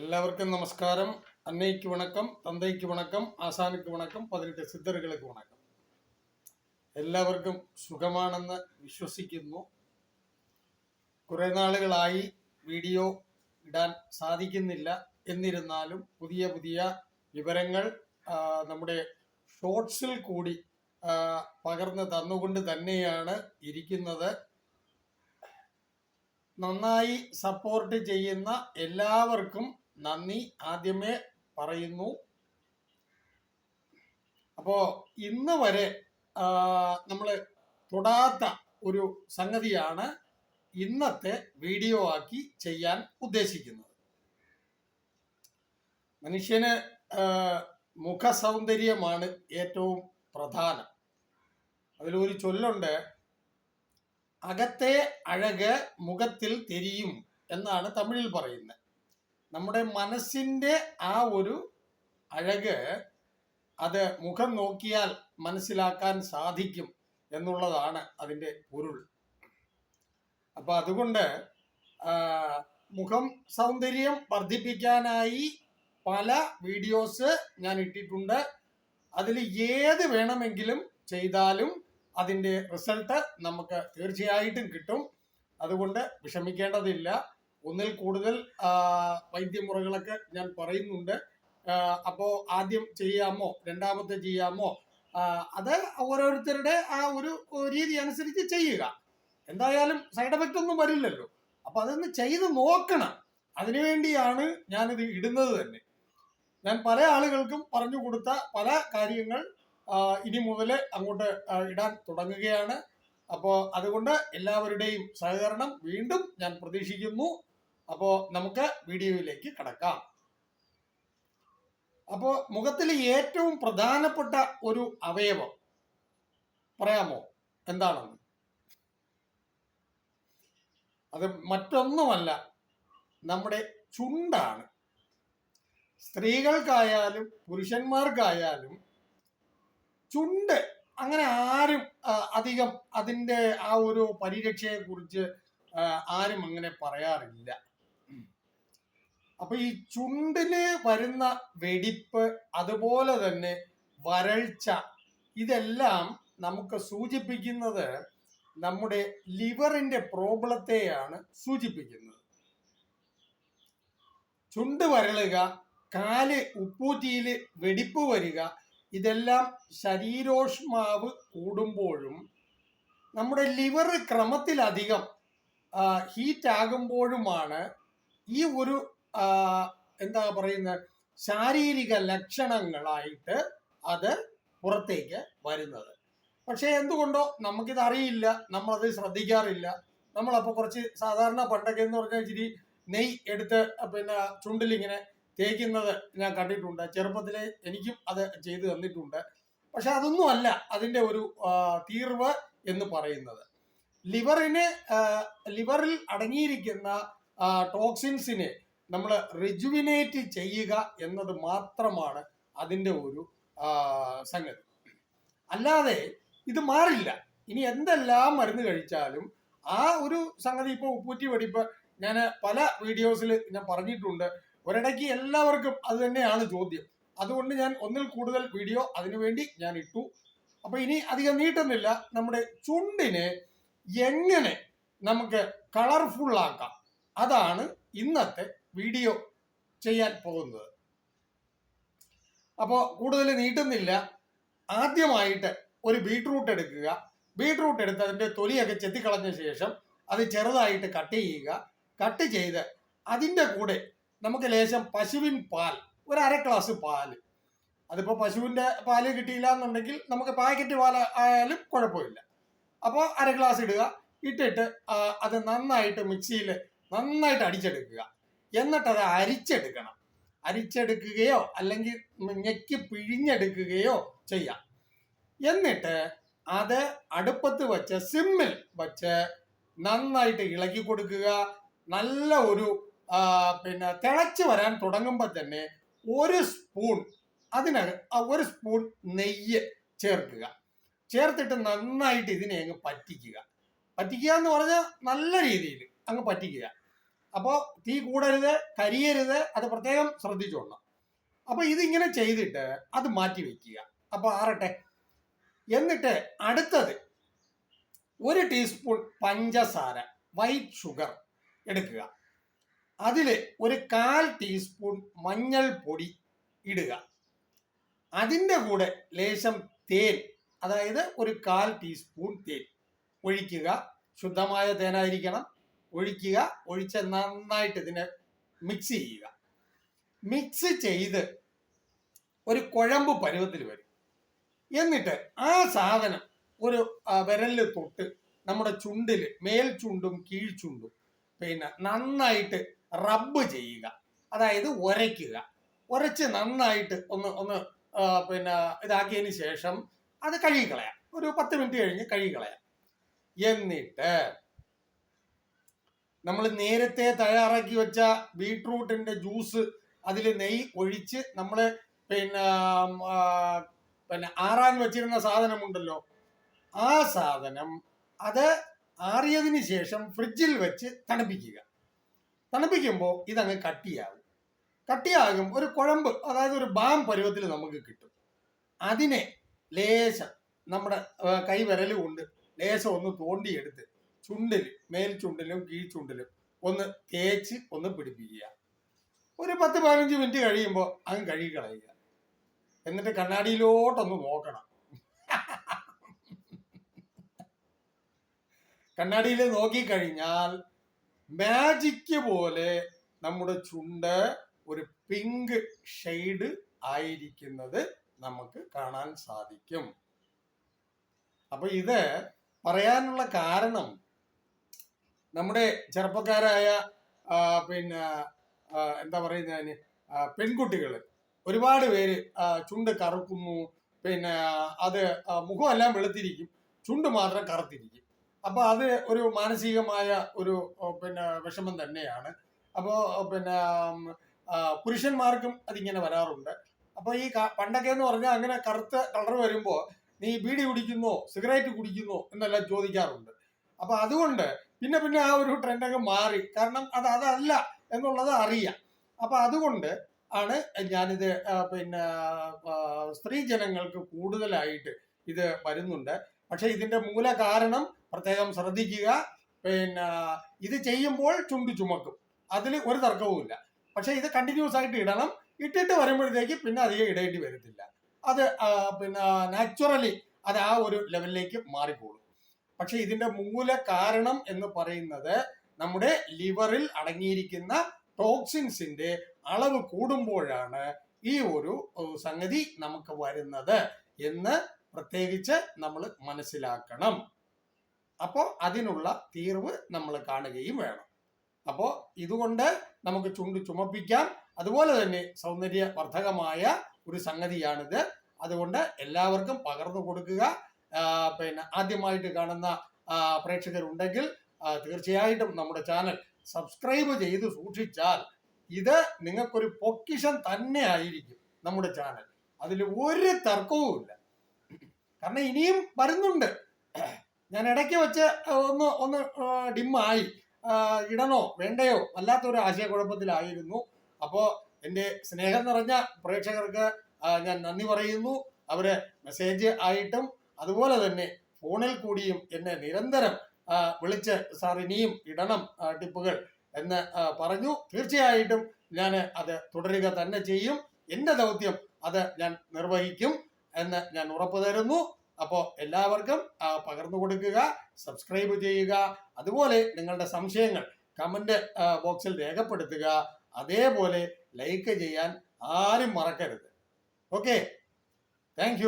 எல்லாருக்கும் நமஸ்காரம் அன்னைக்கு வணக்கம் தந்தைக்கு வணக்கம் ആശാനുക്ക് വണക്കം പതിനെട്ട് സിദ്ധറുകൾക്ക് വണക്കം എല്ലാവർക്കും സുഖമാണെന്ന് വിശ്വസിക്കുന്നു കുറെ നാളുകളായി വീഡിയോ ഇടാൻ സാധിക്കുന്നില്ല എന്നിരുന്നാലും പുതിയ പുതിയ വിവരങ്ങൾ ആ, നമ്മുടെ ഷോർട്സിൽ കൂടി ആ, പകർന്ന് തന്നുകൊണ്ട് തന്നെയാണ് ഇരിക്കുന്നത് നന്നായി സപ്പോർട്ട് ചെയ്യുന്ന എല്ലാവർക്കും നന്ദി ആദ്യമേ പറയുന്നു. അപ്പോ ഇന്ന് വരെ നമ്മൾ തൊടാത്ത ഒരു സംഗതിയാണ് ഇന്നത്തെ വീഡിയോ ആക്കി ചെയ്യാൻ ഉദ്ദേശിക്കുന്നത്. മനുഷ്യന് മുഖസൗന്ദര്യമാണ് ഏറ്റവും പ്രധാനം. അതിലൊരു ചൊല്ലുണ്ട് അകത്തെ അഴക് മുഖത്തിൽ തെരിയും എന്നാണ് തമിഴിൽ പറയുന്നത്. നമ്മുടെ മനസ്സിന്റെ ആ ഒരു അഴക് അത് മുഖം നോക്കിയാൽ മനസ്സിലാക്കാൻ സാധിക്കും എന്നുള്ളതാണ് അതിന്റെ പൊരുൾ. അപ്പൊ അതുകൊണ്ട് മുഖം സൗന്ദര്യം വർദ്ധിപ്പിക്കാനായി പല വീഡിയോസ് ഞാൻ ഇട്ടിട്ടുണ്ട്. അതിൽ ഏത് വേണമെങ്കിലും ചെയ്താലും അതിന്റെ റിസൾട്ട് നമുക്ക് തീർച്ചയായിട്ടും കിട്ടും. അതുകൊണ്ട് വിഷമിക്കേണ്ടതില്ല. ഒന്നിൽ കൂടുതൽ വൈദ്യമുറകളൊക്കെ ഞാൻ പറയുന്നുണ്ട്. അപ്പോ ആദ്യം ചെയ്യാമോ? രണ്ടാമത്തെ ചെയ്യാമോ? അത് ഓരോരുത്തരുടെ ആ ഒരു രീതി അനുസരിച്ച് ചെയ്യുക. എന്തായാലും സൈഡ് എഫക്റ്റ് ഒന്നും വരില്ലല്ലോ. അപ്പൊ അതൊന്ന് ചെയ്ത് നോക്കണം. അതിനുവേണ്ടിയാണ് ഞാനിത് ഇടുന്നത് തന്നെ. ഞാൻ പല ആളുകൾക്കും പറഞ്ഞു കൊടുത്ത പല കാര്യങ്ങൾ ഇനി മുതൽ അങ്ങോട്ട് ഇടാൻ തുടങ്ങുകയാണ്. അപ്പോൾ അതുകൊണ്ട് എല്ലാവരുടെയും സഹകരണം വീണ്ടും ഞാൻ പ്രതീക്ഷിക്കുന്നു. അപ്പോൾ നമുക്ക് വീഡിയോയിലേക്ക് കടക്കാം. അപ്പോ മുഖത്തിലെ ഏറ്റവും പ്രധാനപ്പെട്ട ഒരു അവയവം പറയാമോ? എന്താണെന്ന്? അത് മറ്റൊന്നുമല്ല നമ്മുടെ ചുണ്ടാണ്. സ്ത്രീകൾക്കായാലും പുരുഷന്മാർക്കായാലും ചുണ്ട് അങ്ങനെ ആരും അധികം അതിന്റെ ആ ഒരു പരിരക്ഷയെ കുറിച്ച് ആരും അങ്ങനെ പറയാറില്ല. അപ്പൊ ഈ ചുണ്ടിൽ വരുന്ന വെടിപ്പ് അതുപോലെ തന്നെ വരൾച്ച ഇതെല്ലാം നമുക്ക് സൂചിപ്പിക്കുന്നത് നമ്മുടെ ലിവറിന്റെ പ്രോബ്ലത്തെയാണ് സൂചിപ്പിക്കുന്നത്. ചുണ്ട് വരളുക കാൽ ഉപ്പൂറ്റിയിൽ വെടിപ്പ് വരിക ഇതെല്ലാം ശരീരോഷ്മാവ് കൂടുമ്പോഴും നമ്മുടെ ലിവർ ക്രമത്തിലധികം ഹീറ്റ് ആകുമ്പോഴുമാണ് ഈ ഒരു എന്താ പറയുന്ന? ശാരീരിക ലക്ഷണങ്ങളായിട്ട് അത് പുറത്തേക്ക് വരുന്നത്. പക്ഷെ എന്തുകൊണ്ടോ നമുക്കിത് അറിയില്ല നമ്മളത് ശ്രദ്ധിക്കാറില്ല. നമ്മളപ്പോൾ കുറച്ച് സാധാരണ പണ്ടൊക്കെ എന്ന് പറഞ്ഞാൽ ഇച്ചിരി നെയ് എടുത്ത് പിന്നെ ചുണ്ടിലിങ്ങനെ തേക്കുന്നത് ഞാൻ കണ്ടിട്ടുണ്ട്. ചെറുപ്പത്തിലെ എനിക്കും അത് ചെയ്തു തന്നിട്ടുണ്ട്. പക്ഷെ അതൊന്നും അല്ല അതിന്റെ ഒരു തീർവ് എന്ന് പറയുന്നത്. ലിവറിന് ലിവറിൽ അടങ്ങിയിരിക്കുന്ന ടോക്സിൻസിനെ നമ്മൾ റിജുവിനേറ്റ് ചെയ്യുക എന്നത് മാത്രമാണ് അതിന്റെ ഒരു സംഗതി. അല്ലാതെ ഇത് മാറില്ല. ഇനി എന്തെല്ലാം മരുന്ന് കഴിച്ചാലും ആ ഒരു സംഗതി ഇപ്പോൾ ഉപ്പൂറ്റി വെടിപ്പ് ഞാൻ പല വീഡിയോസിൽ ഞാൻ പറഞ്ഞിട്ടുണ്ട്. ഒരിടയ്ക്ക് എല്ലാവർക്കും അത് തന്നെയാണ് ചോദ്യം. അതുകൊണ്ട് ഞാൻ ഒന്നിൽ കൂടുതൽ വീഡിയോ അതിനുവേണ്ടി ഞാൻ ഇട്ടു. അപ്പൊ ഇനി അധികം നീട്ടുന്നില്ല. നമ്മുടെ ചുണ്ടിനെ എങ്ങനെ നമുക്ക് കളർഫുള്ളാക്കാം അതാണ് ഇന്നത്തെ വീഡിയോ ചെയ്യാൻ പോകുന്നത്. അപ്പോൾ കൂടുതൽ നീട്ടുന്നില്ല. ആദ്യമായിട്ട് ഒരു ബീട്രൂട്ട് എടുക്കുക. ബീട്രൂട്ട് എടുത്ത് അതിന്റെ തൊലിയൊക്കെ ചെത്തിക്കളഞ്ഞ ശേഷം അത് ചെറുതായിട്ട് കട്ട് ചെയ്യുക. കട്ട് ചെയ്ത് അതിന്റെ കൂടെ നമുക്ക് ലേശം പശുവിൻ പാൽ ഒരു അര ഗ്ലാസ് പാൽ. അതിപ്പോൾ പശുവിന്റെ പാൽ കിട്ടിയില്ല എന്നുണ്ടെങ്കിൽ നമുക്ക് പാക്കറ്റ് പാൽ ആയാലും കുഴപ്പമില്ല. അപ്പോൾ അര ഗ്ലാസ് ഇടുക. ഇട്ടിട്ട് അത് നന്നായിട്ട് മിക്സിയിൽ നന്നായിട്ട് അടിച്ചെടുക്കുക. എന്നിട്ട് അത് അരിച്ചെടുക്കണം. അരിച്ചെടുക്കുകയോ അല്ലെങ്കിൽ ഞെക്കി പിഴിഞ്ഞെടുക്കുകയോ ചെയ്യാം. എന്നിട്ട് അത് അടുപ്പത്ത് വച്ച് സിമ്മിൽ വച്ച് നന്നായിട്ട് ഇളക്കി കൊടുക്കുക. നല്ല ഒരു പിന്നെ തിളച്ച് വരാൻ തുടങ്ങുമ്പോൾ തന്നെ ഒരു സ്പൂൺ അതിനക ഒരു സ്പൂൺ നെയ്യ് ചേർക്കുക. ചേർത്തിട്ട് നന്നായിട്ട് ഇതിനെ അങ്ങ് പറ്റിക്കുക. പറ്റിക്കുക എന്ന് പറഞ്ഞാൽ നല്ല രീതിയിൽ അങ്ങ് പറ്റിക്കുക. അപ്പോൾ തീ കൂടരുത് കരിയരുത് അത് പ്രത്യേകം ശ്രദ്ധിച്ചോളണം അപ്പൊ ഇതിങ്ങനെ ചെയ്തിട്ട് അത് മാറ്റി വെക്കുക. അപ്പൊ ആറട്ടെ. എന്നിട്ട് അടുത്തത് ഒരു ടീസ്പൂൺ പഞ്ചസാര വൈറ്റ് ഷുഗർ എടുക്കുക. അതിൽ ഒരു കാൽ ടീസ്പൂൺ മഞ്ഞൾപ്പൊടി ഇടുക. അതിന്റെ കൂടെ ലേശം തേൻ അതായത് ഒരു കാൽ ടീസ്പൂൺ തേൻ ഒഴിക്കുക. ശുദ്ധമായ തേനായിരിക്കണം. ഒഴിക്കുക ഒഴിച്ച് നന്നായിട്ട് ഇതിനെ മിക്സ് ചെയ്യുക. മിക്സ് ചെയ്ത് ഒരു കുഴമ്പ് പരുവത്തിൽ വരും. എന്നിട്ട് ആ സാധനം ഒരു വിരലിൽ തൊട്ട് നമ്മുടെ ചുണ്ടിൽ മേൽ ചുണ്ടും കീഴ്ചുണ്ടും പിന്നെ നന്നായിട്ട് റബ്ബ് ചെയ്യുക. അതായത് ഉരയ്ക്കുക. ഉരച്ച് നന്നായിട്ട് ഒന്ന് ഒന്ന് പിന്നെ ഇതാക്കിയതിന് ശേഷം അത് കഴുകിക്കളയാം. ഒരു പത്ത് മിനിറ്റ് കഴിഞ്ഞ് കഴുകിക്കളയാം. എന്നിട്ട് നമ്മൾ നേരത്തെ തയ്യാറാക്കി വെച്ച ബീട്രൂട്ടിന്റെ ജ്യൂസ് അതിൽ നെയ്യ് ഒഴിച്ച് നമ്മൾ പിന്നെ പിന്നെ ആറാൻ വെച്ചിരുന്ന സാധനമുണ്ടല്ലോ. ആ സാധനം അത് ആറിയതിന് ശേഷം ഫ്രിഡ്ജിൽ വെച്ച് തണുപ്പിക്കുക. തണുപ്പിക്കുമ്പോൾ ഇതങ്ങ് കട്ടിയാകും. കട്ടിയാകും ഒരു കുഴമ്പ് അതായത് ഒരു ബാം പരുവത്തിൽ നമുക്ക് കിട്ടും. അതിനെ ലേശം നമ്മുടെ കൈവിരൽ കൊണ്ട് ലേശം ഒന്ന് തോണ്ടിയെടുത്ത് ചുണ്ടിൽ മേൽ ചുണ്ടിലും കീഴ് ചുണ്ടിലും ഒന്ന് തേച്ച് ഒന്ന് പിടിപ്പിക്കുക. ഒരു പത്ത് പതിനഞ്ച് മിനിറ്റ് കഴിയുമ്പോൾ അങ്ങ് കഴുകി കളയുക എന്നിട്ട് കണ്ണാടിയിലോട്ടൊന്ന് നോക്കണം. കണ്ണാടിയിൽ നോക്കിക്കഴിഞ്ഞാൽ മാജിക്ക് പോലെ നമ്മുടെ ചുണ്ട് ഒരു പിങ്ക് ഷെയ്ഡ് ആയിരിക്കുന്നത് നമുക്ക് കാണാൻ സാധിക്കും. അപ്പൊ ഇത് പറയാനുള്ള കാരണം നമ്മുടെ ചെറുപ്പക്കാരായ പിന്നെ എന്താ പറയുന്നതിന് പെൺകുട്ടികൾ ഒരുപാട് പേര് ചുണ്ട് കറുക്കുന്നു പിന്നെ അത് മുഖമെല്ലാം വെളുത്തിരിക്കും ചുണ്ട് മാത്രം കറുത്തിരിക്കും. അപ്പോൾ അത് ഒരു മാനസികമായ ഒരു പിന്നെ വിഷമം തന്നെയാണ്. അപ്പോൾ പിന്നെ പുരുഷന്മാർക്കും അതിങ്ങനെ വരാറുണ്ട്. അപ്പോൾ ഈ പണ്ടൊക്കെ എന്ന് പറഞ്ഞാൽ അങ്ങനെ കറുത്ത കളർ വരുമ്പോൾ നീ ബീഡി കുടിക്കുന്നോ സിഗരറ്റ് കുടിക്കുന്നോ എന്നെല്ലാം ചോദിക്കാറുണ്ട്. അപ്പോൾ അതുകൊണ്ട് പിന്നെ പിന്നെ ആ ഒരു ട്രെൻഡ് അങ്ങ് മാറി. കാരണം അത് അതല്ല എന്നുള്ളത് അറിയാം. അപ്പൊ അതുകൊണ്ട് ആണ് ഞാനിത് പിന്നെ സ്ത്രീ ജനങ്ങൾക്ക് കൂടുതലായിട്ട് ഇത് വരുന്നുണ്ട്. പക്ഷെ ഇതിന്റെ മൂല കാരണം പ്രത്യേകം ശ്രദ്ധിക്കുക. പിന്നെ ഇത് ചെയ്യുമ്പോൾ ചുണ്ട് ചുമക്കും. അതിൽ ഒരു തർക്കവുമില്ല. പക്ഷെ ഇത് കണ്ടിന്യൂസ് ആയിട്ട് ഇടണം. ഇട്ടിട്ട് വരുമ്പോഴത്തേക്ക് പിന്നെ അധികം ഇടേണ്ടി വരത്തില്ല. അത് പിന്നെ നാച്ചുറലി അത് ആ ഒരു ലെവലിലേക്ക് മാറിക്കോളും പക്ഷെ ഇതിന്റെ മൂല കാരണം എന്ന് പറയുന്നത് നമ്മുടെ ലിവറിൽ അടങ്ങിയിരിക്കുന്ന ടോക്സിൻസിന്റെ അളവ് കൂടുമ്പോഴാണ് ഈ ഒരു സംഗതി നമുക്ക് വരുന്നത് എന്ന് പ്രത്യേകിച്ച് നമ്മൾ മനസ്സിലാക്കണം. അപ്പോൾ അതിനുള്ള തീർവ് നമ്മൾ കാണുകയും വേണം. അപ്പോൾ ഇതുകൊണ്ട് നമുക്ക് ചുണ്ട് ചുമപ്പിക്കാം. അതുപോലെ തന്നെ സൗന്ദര്യവർദ്ധകമായ ഒരു സംഗതിയാണിത്. അതുകൊണ്ട് എല്ലാവർക്കും പകർന്നു കൊടുക്കുക. പിന്നെ ആദ്യമായിട്ട് കാണുന്ന പ്രേക്ഷകരുണ്ടെങ്കിൽ തീർച്ചയായിട്ടും നമ്മുടെ ചാനൽ സബ്സ്ക്രൈബ് ചെയ്ത് സൂക്ഷിച്ചാൽ ഇത് നിങ്ങൾക്കൊരു പൊക്കിഷൻ തന്നെ ആയിരിക്കും നമ്മുടെ ചാനൽ. അതിൽ ഒരു തർക്കവുമില്ല കാരണം ഇനിയും വരുന്നുണ്ട്. ഞാൻ ഇടയ്ക്ക് വെച്ച് ഒന്ന് ഒന്ന് ഡിമ്മായി. ഇടണോ വേണ്ടയോ വല്ലാത്തൊരു ആശയക്കുഴപ്പത്തിലായിരുന്നു. അപ്പോൾ എന്റെ സ്നേഹം നിറഞ്ഞ പ്രേക്ഷകർക്ക് ഞാൻ നന്ദി പറയുന്നു. അവരെ മെസ്സേജ് ആയിട്ടും അതുപോലെ തന്നെ ഫോണിൽ കൂടിയും എന്നെ നിരന്തരം വിളിച്ച് സാർ ഇനിയും ഇടണം ടിപ്പുകൾ എന്ന് പറഞ്ഞു. തീർച്ചയായിട്ടും ഞാൻ അത് തുടരുക തന്നെ ചെയ്യും. എന്റെ ദൗത്യം അത് ഞാൻ നിർവഹിക്കും എന്ന് ഞാൻ ഉറപ്പു തരുന്നു. അപ്പോൾ എല്ലാവർക്കും പകർന്നു കൊടുക്കുക സബ്സ്ക്രൈബ് ചെയ്യുക. അതുപോലെ നിങ്ങളുടെ സംശയങ്ങൾ കമന്റ് ബോക്സിൽ രേഖപ്പെടുത്തുക. അതേപോലെ ലൈക്ക് ചെയ്യാൻ ആരും മറക്കരുത്. ഓക്കെ. താങ്ക്